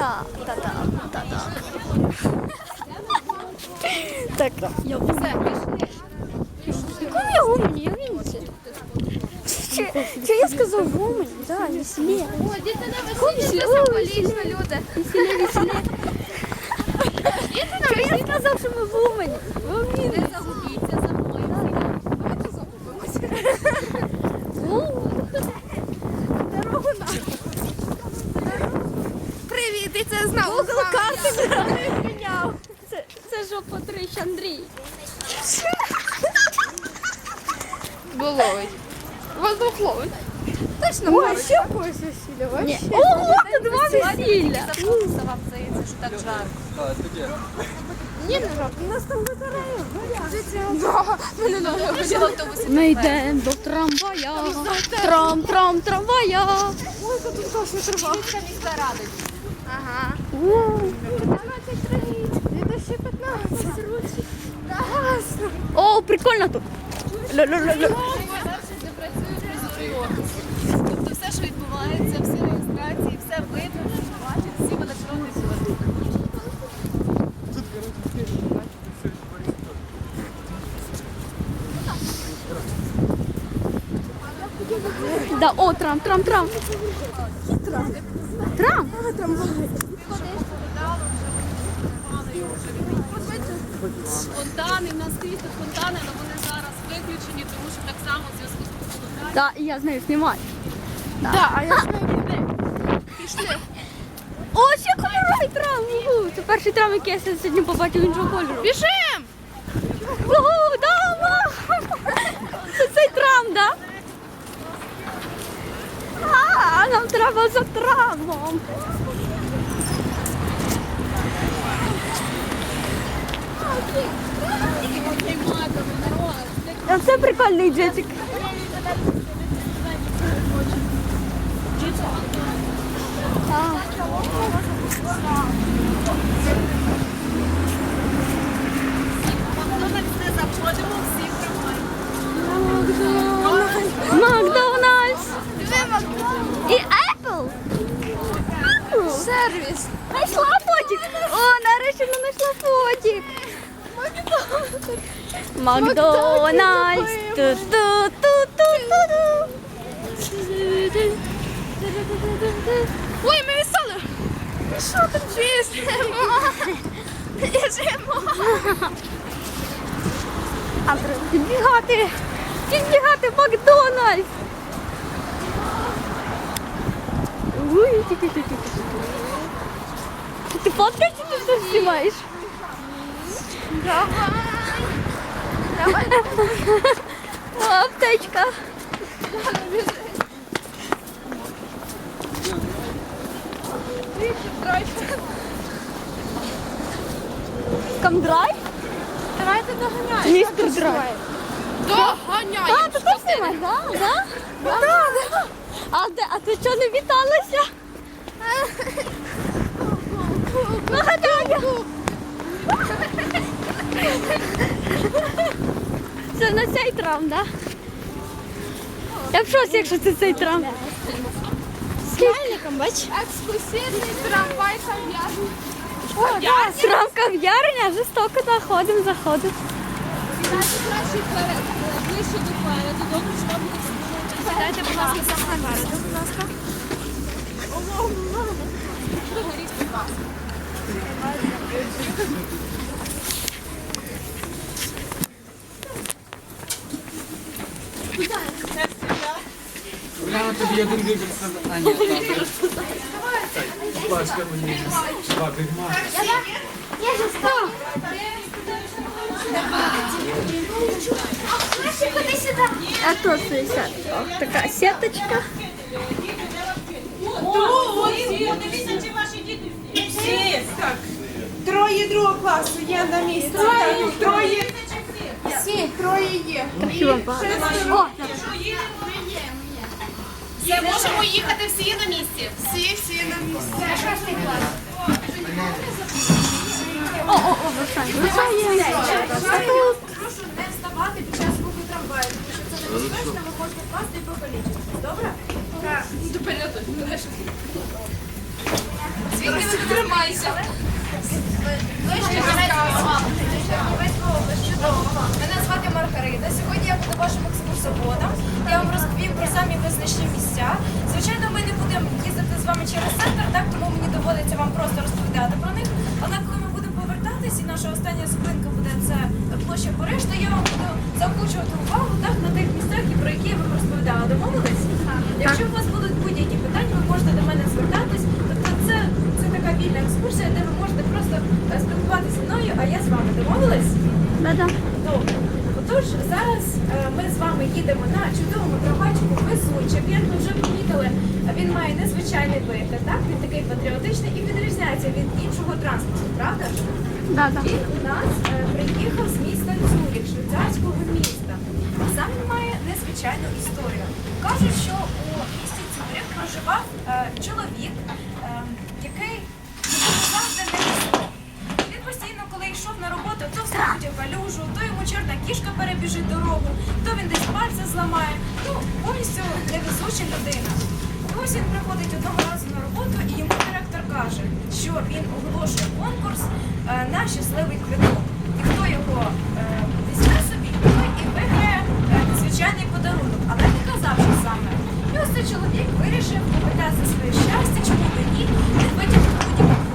Та-та, та-та, та-та. Так, я Все, Кому я гумані? Я. Чи, чи я сказав гумані? Да, веселі. О, діти на весіллі, це символічно, люди. Веселі, веселі. Чи я сказав, що ми в гумані? Ви в Не загубіться за мною. Давайте загубимося. Дорогу на. І це знову Google карти не міняв. Це, це ж Патрич Андрій. Ловить. Воздух ловить. Точно ловить. ще когось весілля. Ні. О, тут два весілля. Вам здається, що так жарко. Ні, не жарко. У нас там батарея. Мене на автобусі. Ми йдемо до трамвая. Трам, трам, трамвая. Ой, тут класна трава. Міська міста радить. Ага. О, прикольно тут. Тобто все, що відбувається, всі реєстрації, все видно, що бачить, всі в електронній формі. Да, о, трам, трам, трам. Трам? Фонтани, в нас тут фонтани, але вони зараз виключені, тому що так само в зв'язку з фонтаном. Да, і я з нею знімаю. Так, а я знаю, Пішли. О, ще кольоровий трам. Це перший трам, який я сьогодні побачив іншого кольору. Біжим! Угу, да, мам. Це цей трам, да? А, нам треба за трамом. А це прикольний джетик. Заходимо всіх. Макдональдс. Сервіс. Знайшла фотик. О, нарешті вона знайшла фотик. Макдональдс. Ту-ту-ту-ту-ту. Ой, ми відстали. Що там? Біжимо. А треба. Підбігати в Макдональдс. Ой, тільки-тільки. Ти фоткаєш чи ти все знімаєш? Давай. Давай. Аптечка. Камдрай? Давайте доганяємо. Містер Драй. Доганяємо. А, ти теж знімаєш, да? Да? Да, да. А, де, а ти чого не віталася? Це на цей трам, да? Я в шоці, якщо це цей трам. Смайликом, бач? Екскурсійний трамвай кав'ярні. О, да, трам кав'ярня, жорстоко заходимо, заходимо. Сідайте краще вперед, ближче до переду. Добре, що вам буде Сідайте, будь ласка, саме напереду, будь ласка. Догоріть, будь ласка. Уляна, тобі один вибір А, ні, так. Пашка мені. Два бігма. А то це сетка. Така сеточка. Всі. Так. Троє другого класу є на місці. Так, Троє. Всі, троє є. Красиво. О, Є, можемо їхати всі на місці. Всі, всі на місці. о, о, о, вишай. Вишай. Прошу не вставати під час руху трамваю, тому що це небезпечно, ви можете впасти і покалічитись. Добре? Так. До переду. Звідки ви тримайся? Мене звати Маргарита. Сьогодні я буду вашим екскурсоводом. Я вам розповім про самі визначні місця. Звичайно, ми не будемо їздити з вами через центр, так тому мені доводиться вам просто розповідати про них. Але коли ми будемо повертатись, і наша остання зупинка буде це площа Париж, то я вам буду закручувати увагу так на тих місцях, про які я вам розповідала. Домовились? Якщо у вас будуть будь-які питання, ви можете до мене звертатись. Тобто це, це така вільна екскурсія, де ви можете просто е, спілкуватися зі мною, а я з вами домовились? Да-да. Добре. Отож, зараз е, ми з вами їдемо на чудовому трамвайчику везучим. Як ви вже помітили, він має незвичайний вигляд, так? Він такий патріотичний і відрізняється від іншого транспорту, правда ж? Да-да. Він у нас е, приїхав з міста Цюріх, швейцарського міста. Сам він має незвичайну історію. Кажуть, що у місті Цюріх проживав е, чоловік, е, який завжди не високий. Він постійно, коли йшов на роботу, то вступить у калюжу, то йому чорна кішка перебіжить дорогу, то він десь пальця зламає. Ну, повністю невезуча людина. Ось він приходить одного разу на роботу, і йому директор каже, що він оголошує конкурс е, на щасливий квиток. І хто його е, візьме собі, той і виграє звичайний незвичайний подарунок, але не казав, що саме. І ось цей чоловік вирішив попитати своє щастя, чому би ні, не витягнути будь-який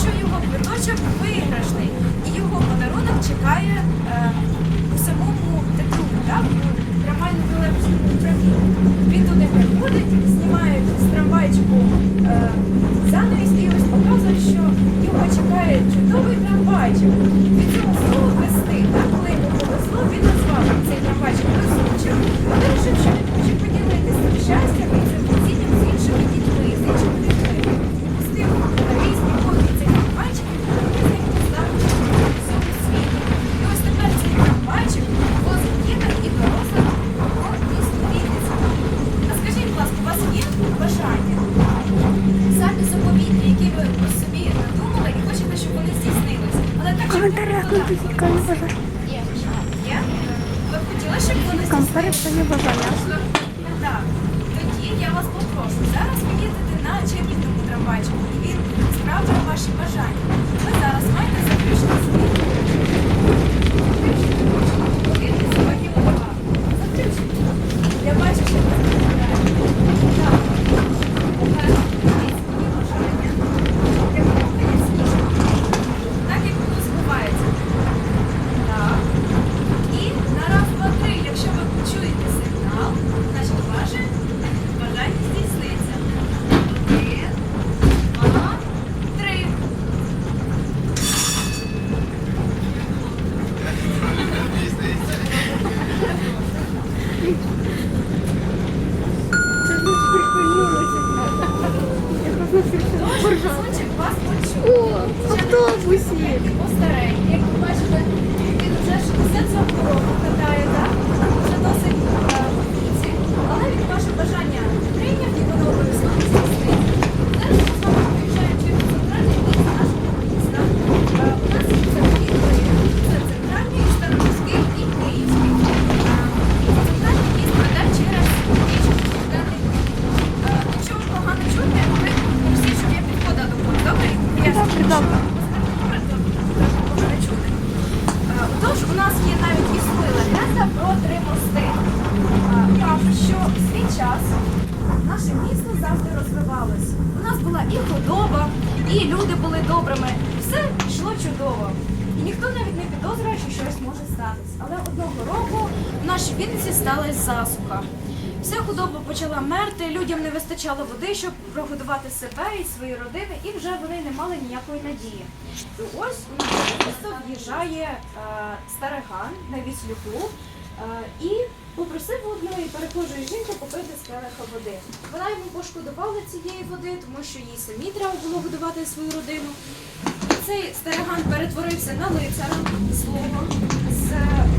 що його квиточок виграшний, і його подарунок чекає е, почала мерти, людям не вистачало води, щоб прогодувати себе і свої родини, і вже вони не мали ніякої надії. І ось у нас в'їжджає е, стариган на віслюку е, і попросив одної перехожої жінки купити стариха води. Вона йому пошкодувала цієї води, тому що їй самі треба було годувати свою родину. Цей стариган перетворився на лицара свого з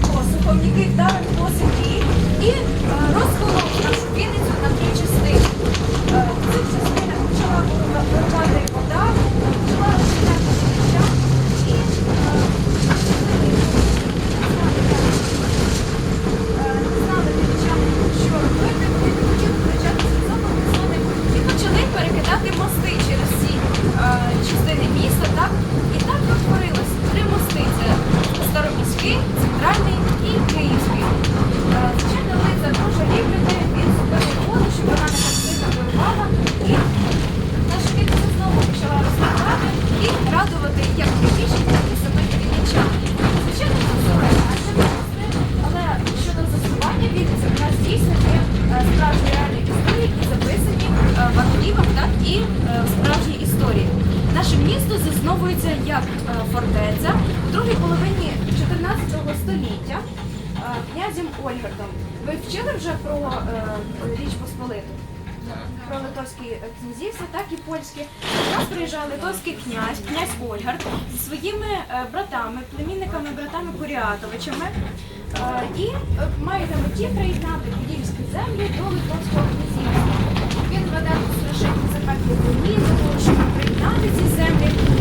посухом, який вдарив по землі і е, розколов. Вінницю на три частини. В цих частинах почала вивчати століття е, князем Ольгардом. Ви вчили вже про е, Річ Посполиту? Про литовські князівства, так і польські. До нас приїжджав литовський князь, князь Ольгард зі своїми е, братами, племінниками, братами Куріатовичами. І має на меті приєднати подільські землі до литовського князівства. Він веде тут страшенні захаті війні, за того, щоб приєднати ці землі.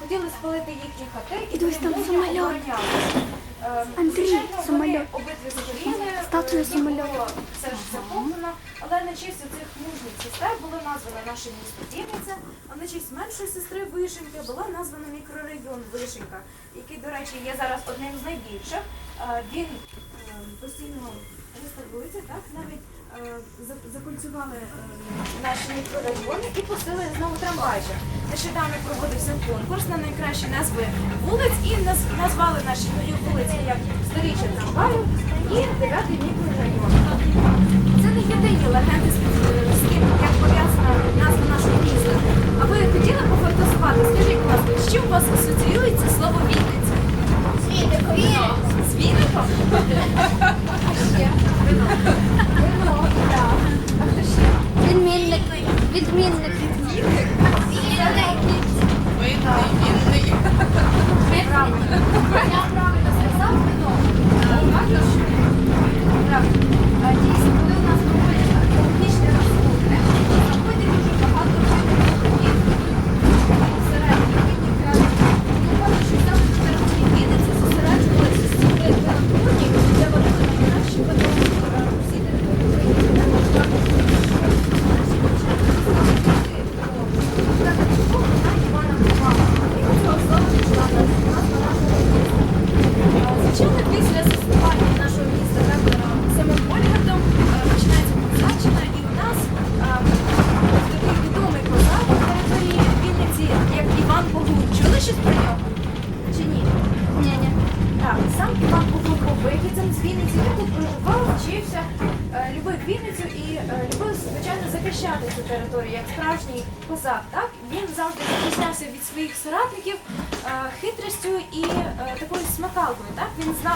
хотіли спалити їхні хати і Дивись, там самоліт. Е, Андрій, самоліт. обидві згоріли, Статуя е, самоліту. все ж захоплено, але на честь цих мужніх сестер було названа наше місто Дівниця, а на честь меншої сестри Вишеньки була названа мікрорайон Вишенька, який, до речі, є зараз одним з найбільших. Е, він постійно рестаблується, так навіть. Е, закольцювали е, наші мікрорайони і пустили знову трамвайчик. Нещодавно проводився конкурс на найкращі назви вулиць і назвали наші нові вулиці як сторіччя трамваю і дев'ятий мікрорайон. Це не єдині легенди.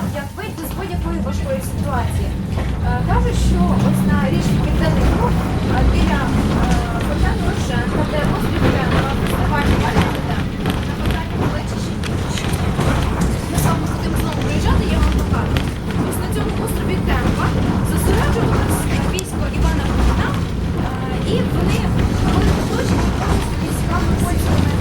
нам як вийти з будь-якої важкої ситуації. Е, кажуть, що ось на річці Південний Круг е, біля е, Богдану Рушенка, де розмірка на питання плечі на Богдані ми з вами будемо знову приїжджати, я вам покажу. Ось на цьому острові Темпа зосереджувалися військо Івана Богдана, і вони були оточені військами польськими.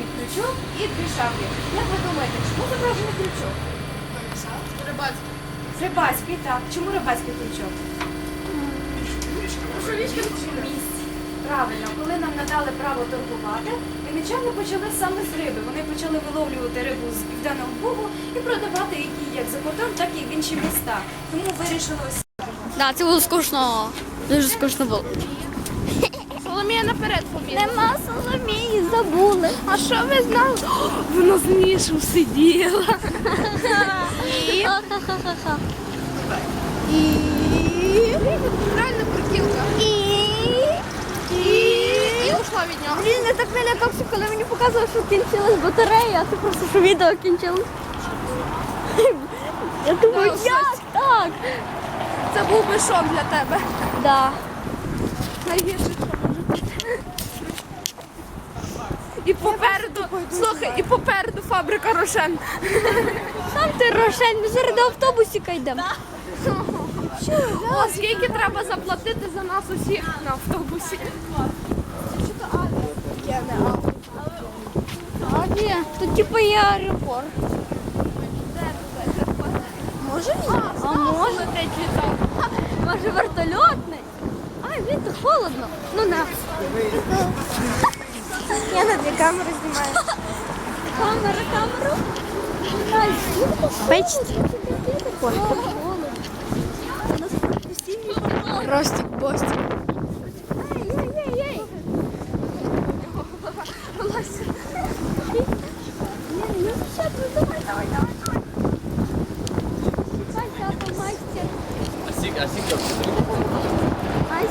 Зображені крючок і дві шаблі. Як ви думаєте, чому зображений крючок? Рибацький. Рибацький, так. Чому рибацький крючок? Правильно, коли нам надали право торгувати, вінничани почали саме з риби. Вони почали виловлювати рибу з південного Бугу і продавати її як за кордон, так і в інші міста. Тому вирішили ось Да, це було скучно. Дуже скучно було. Соломія наперед побігла. Нема Соломії, забули. А що ви знали? О, Вона з Мішем сиділа. І? Реально прикілка. І? І ушла від нього. Він не так налякався, коли мені показував, що кінчилась батарея, а це просто що відео кінчилось. Я думаю, Да, як так? Це був би шок для тебе. Да. Найгірше, що може бути. І попереду, слухай, і попереду фабрика Рошен. Сам ти Рошень, ми зараз до автобусіка йдемо. О, скільки треба заплатити за нас усіх на автобусі? А ні, тут типу є аеропорт. Може ні? А може? Літак. Може вертольотний? Ай, блін, то холодно. Ну на. Я на дві камери знімаю. Камера, камеру. Ай, Бачите? Ой, холодно. У нас професійний фотограф. Ростик, бостик. Ай-яй-яй-яй. Ні, ну що ти, давай, давай, давай, давай. Ай,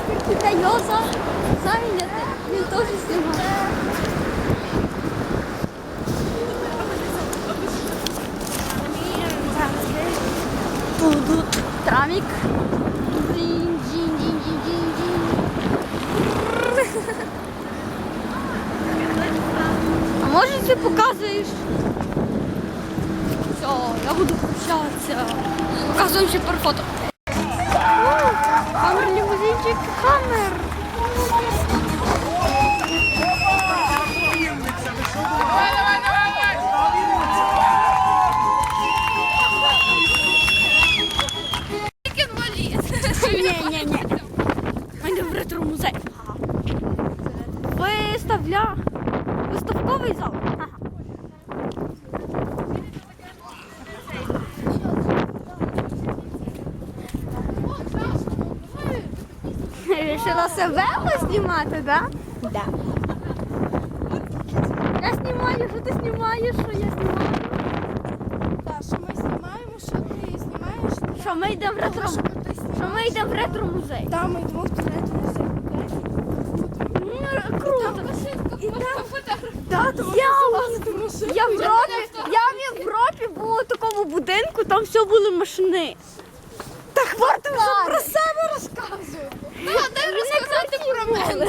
тато, майстер. А сік, а сік Майстер китайоза зайнятий. Він теж знімає. Тут трамік. Джин, джин, джин, джин, джин, джин. А може ти показуєш? Все, я буду прощатися. Показуємо ще пару фото. Вирішила себе познімати, так? Да? Да. Я знімаю, що ти знімаєш, що я знімаю. Так, що ми знімаємо, що ти знімаєш? Що ми йдемо в ретро. Що ми йдемо в ретро-музей. Там ми Ну, круто. І там Да, тому Я, я в Європі, я в Європі була в такому будинку, там все були машини. Так хватить вже про себе розказує. Ну, дай мене.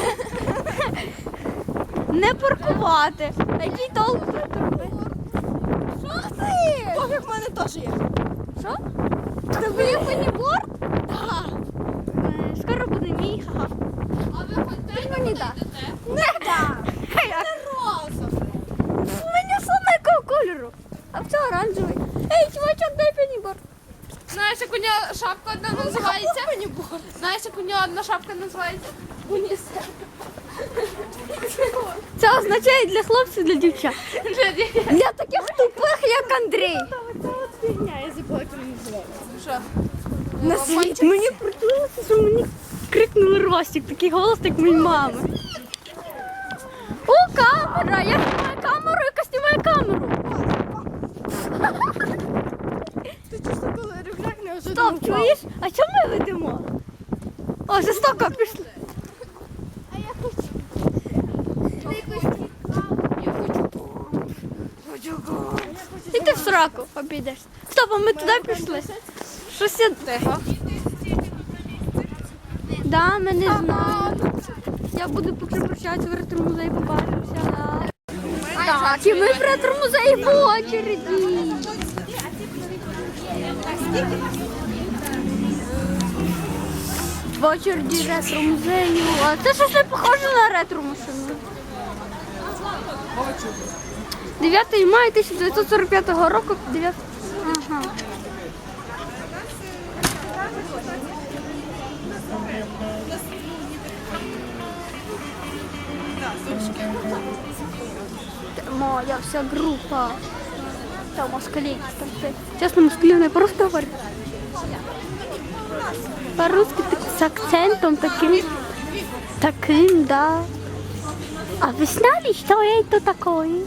Не паркувати. А Який толк робити? Що ти? Пофіг, в мене теж є. Що? Тебе є паніборд? Так. Скоро буде мій, ха-ха. А ви хоч мені да. Не да. Як? Розовий. Мені саме якого кольору. А це оранжевий. Ей, чувачок, дай паніборд. Знаєш, як у нього шапка одна називається? Знаєш, як у нього одна шапка називається? Це означає для хлопців, для дівчат. Для таких тупих, як Андрій. Це от фігня, я забула, як він називається. Що? На світ. Мені притулилося, що мені крикнули Ростик, такий голос, як моїй мами. О, камера! Я знімаю камеру, яка знімає камеру. Ти чисто коли рюкзак не Стоп, чуєш? А чому ми ведемо? О, жорстоко пішли. А я хочу. Ти якось Я хочу. Хочу. Іди в сраку, обійдеш. Стоп, а ми туди пішли. Щось я... Да, ми не знаємо. Я буду поки прощатися в ретро-музей, побачимося. Так, і ми в ретро-музеї по очереді. В очереді ретро музею. А це щось не похоже на ретро машину. 9 мая 1945 року. 9... Ага. Моя вся група. Там москалі. Чесно, москалі не просто говорять. По-русски с акцентом таким. Таким, да. А вы знали, что это такое?